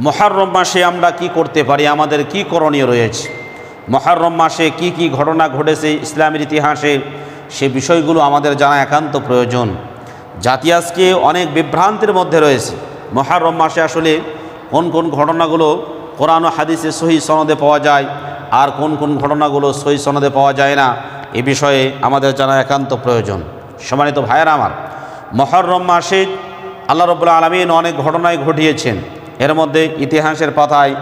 মহারম মাসে আমরা কি করতে পারি? আমাদের কি করণীয় রয়েছে? মহারম মাসে কি কি ঘটনা ঘটেছে ইসলামের ইতিহাসে? সে বিষয়গুলো আমাদের জানা একান্ত প্রয়োজন। জাতি আজকে অনেক বিভ্রান্তির মধ্যে রয়েছে। মহারম মাসে আসলে কোন কোন ঘটনাগুলো কোরআন হাদিসে সহি সনদে পাওয়া যায়? আর কোন কোন ঘটনাগুলো সহি সনদে পাওয়া যায় না? এ বিষয়ে আমাদের জানা একান্ত প্রয়োজন। সম্মানিত ভাইয়েরা আমার মহরম মাসে আল্লাহ রবুল্লা আলমিন অনেক ঘটনায় ঘটিয়েছেন। এর মধ্যে ইতিহাসের পাতায়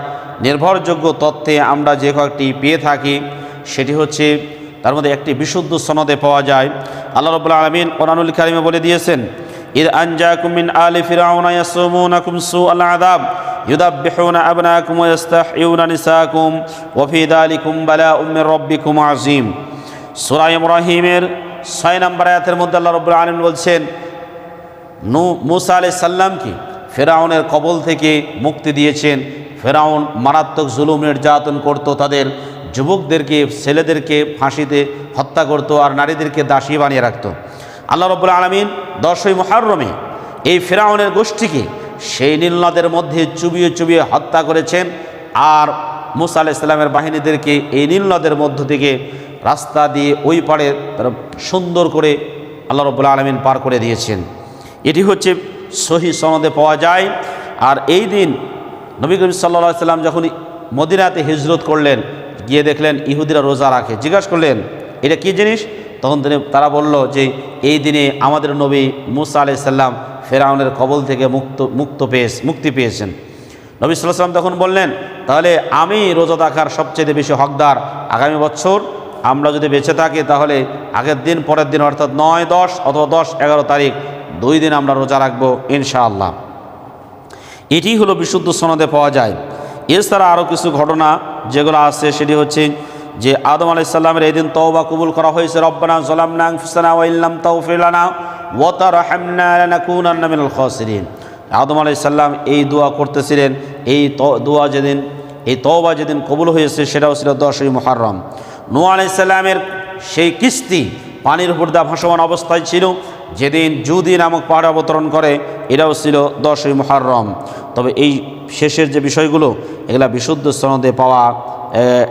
নির্ভরযোগ্য তথ্যে আমরা যে কয়েকটি পেয়ে থাকি সেটি হচ্ছে তার মধ্যে একটি বিশুদ্ধ সনদে পাওয়া যায় আল্লাহ রবুল্লা আলমিন কোরআনুল কারিমে বলে দিয়েছেন إذ أنجاكم من آل فرعون يسومونكم سوء العذاب يذبحون أبناءكم ويستحيون نساءكم وفي ذلكم بلاء من ربكم عظيم সূরা ইব্রাহিমের ছয় নম্বর আয়াতের মধ্যে আল্লাহ রব্বুল আলম বলছেন নু মুসা আলাই সাল্লামকে ফেরাউনের কবল থেকে মুক্তি দিয়েছেন। ফেরাউন মারাত্মক জুলুম নির্যাতন করত, তাদের যুবকদেরকে, ছেলেদেরকে ফাঁসিতে হত্যা করত আর নারীদেরকে দাসী বানিয়ে রাখত। আল্লাহ রব্বুল আলমিন দশই মহারমে এই ফেরাউনের গোষ্ঠীকে সেই নীলনদের মধ্যে চুবিয়ে চুবিয়ে হত্যা করেছেন আর মুসা আলাহ ইসলামের বাহিনীদেরকে এই নীলনদের মধ্য থেকে রাস্তা দিয়ে ওই পাড়ে সুন্দর করে আল্লাহ রব্বুল আলমিন পার করে দিয়েছেন। এটি হচ্ছে সহি সনদে পাওয়া যায়। আর এই দিন নবী করিম সাল্লা সাল্লাম যখন মদিনাতে হিজরত করলেন, গিয়ে দেখলেন ইহুদিরা রোজা রাখে। জিজ্ঞাসা করলেন, এটা কী জিনিস? তখন তিনি, তারা বলল যে, এই দিনে আমাদের নবী মুসা আলি সাল্লাম ফেরাউনের কবল থেকে মুক্ত মুক্ত পেয়ে, মুক্তি পেয়েছেন। নবী সাল্লাহ সাল্লাম তখন বললেন, তাহলে আমি রোজা রাখার সবচেয়ে বেশি হকদার আগামী বছর। আমরা যদি বেঁচে থাকি তাহলে আগের দিন, পরের দিন, অর্থাৎ নয়, দশ অথবা দশ, এগারো তারিখ দুই দিন আমরা রোজা রাখব, ইনশাআল্লাহ। এটি হলো বিশুদ্ধ সনদে পাওয়া যায়। এছাড়া আরও কিছু ঘটনা যেগুলো আছে, সেটি হচ্ছে যে আদম আলাইসাল্লামের এই দিন তওবা কবুল করা হয়েছে, রব্বানা জলামনা ফুসানা ওয়াইল্লাম তাওফিলানা ওয়াতার হামনা মিনাল খাসিরিন। আদম আলাইসাল্লাম এই দোয়া করতেছিলেন, এই দোয়া যেদিন, এই তওবা যেদিন কবুল হয়েছে, সেটাও ছিল দশই মুহাররম। নূ আলাইসাল্লামের সেই কিস্তি পানির উপর দা ভাসমান অবস্থায় ছিল। যেদিন জুদি নামক পাহাড় অবতরণ করে, এটাও ছিল দশই মুহাররম। তবে এই শেষের যে বিষয়গুলো, এগুলা বিশুদ্ধ সনদে পাওয়া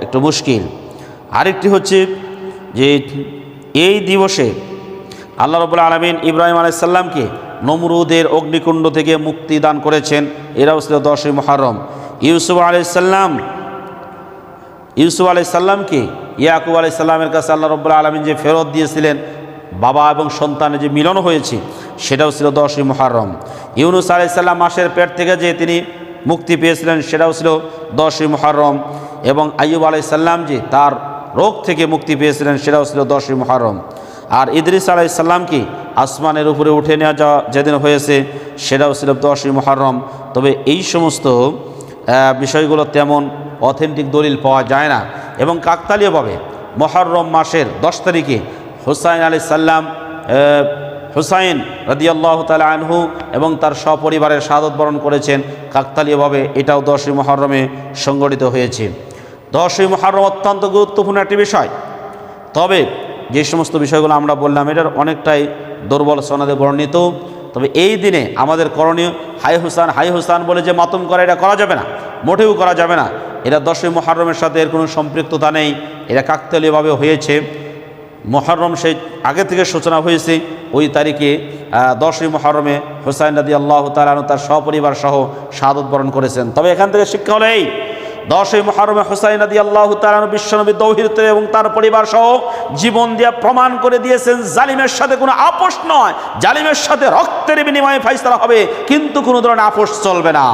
একটু মুশকিল। আরেকটি হচ্ছে যে এই দিবসে আল্লাহ রবুল্লা আলমিন ইব্রাহিম আলাইসাল্লামকে নমরুদের অগ্নিকুণ্ড থেকে মুক্তি দান করেছেন। এরাও ছিল দশই মহারম ইউসুফ আলাইসাল্লাম ইউসুফ আলাইসাল্লামকে ইয়াকুব আলাইসাল্লামের কাছে আল্লাহ রব্বুল্লা আলমিন যে ফেরত দিয়েছিলেন বাবা এবং সন্তানের যে মিলন হয়েছে, সেটাও ছিল দশই মহারম ইউনুস আলাইসাল্লাম মাসের পেট থেকে যে তিনি মুক্তি পেয়েছিলেন, সেটাও ছিল দশই মহারম এবং আইয়ুব আলাইসাল্লাম যে তার রোগ থেকে মুক্তি পেয়েছিলেন, সেটাও ছিল দশই মহারম আর ইদ্রিস আলাইসাল্লামকে আসমানের উপরে উঠে নেওয়া যাওয়া যেদিন হয়েছে, সেটাও ছিল দশই মহারম তবে এই সমস্ত বিষয়গুলো তেমন অথেন্টিক দলিল পাওয়া যায় না। এবং কাকতালীয়ভাবে মহরম মাসের দশ তারিখে হুসাইন আলি সাল্লাম হুসাইন রদিয়াল্লাহ তালা আনহু এবং তার সপরিবারের সাদত বরণ করেছেন। কাকতালীয়ভাবে এটাও দশই মহরমে সংগঠিত হয়েছে। দশই মহরম অত্যন্ত গুরুত্বপূর্ণ একটি বিষয়। তবে যে সমস্ত বিষয়গুলো আমরা বললাম, এটার অনেকটাই দুর্বল সনদে বর্ণিত। তবে এই দিনে আমাদের করণীয় হাই হুসান হাই হুসান বলে যে মাতম করা, এটা করা যাবে না, মোটেও করা যাবে না। এটা দশই মহারমের সাথে এর কোনো সম্পৃক্ততা নেই। এটা কাকতালীয়ভাবে হয়েছে। মহরম সেই আগে থেকে সূচনা হয়েছে। ওই তারিখে দশই মহরমে হুসাইন নদী আল্লাহ তালু তার সপরিবার সহ শাহাদত বরণ করেছেন। তবে এখান থেকে শিক্ষা হলো এই, দশই মহরমে হুসাইন নদী আল্লাহ তালু বিশ্বনবী দৌহিরতে এবং তার পরিবার সহ জীবন দিয়া প্রমাণ করে দিয়েছেন, জালিমের সাথে কোনো আপোষ নয়। জালিমের সাথে রক্তের বিনিময়ে ফাইসলা হবে, কিন্তু কোনো ধরনের আপোষ চলবে না।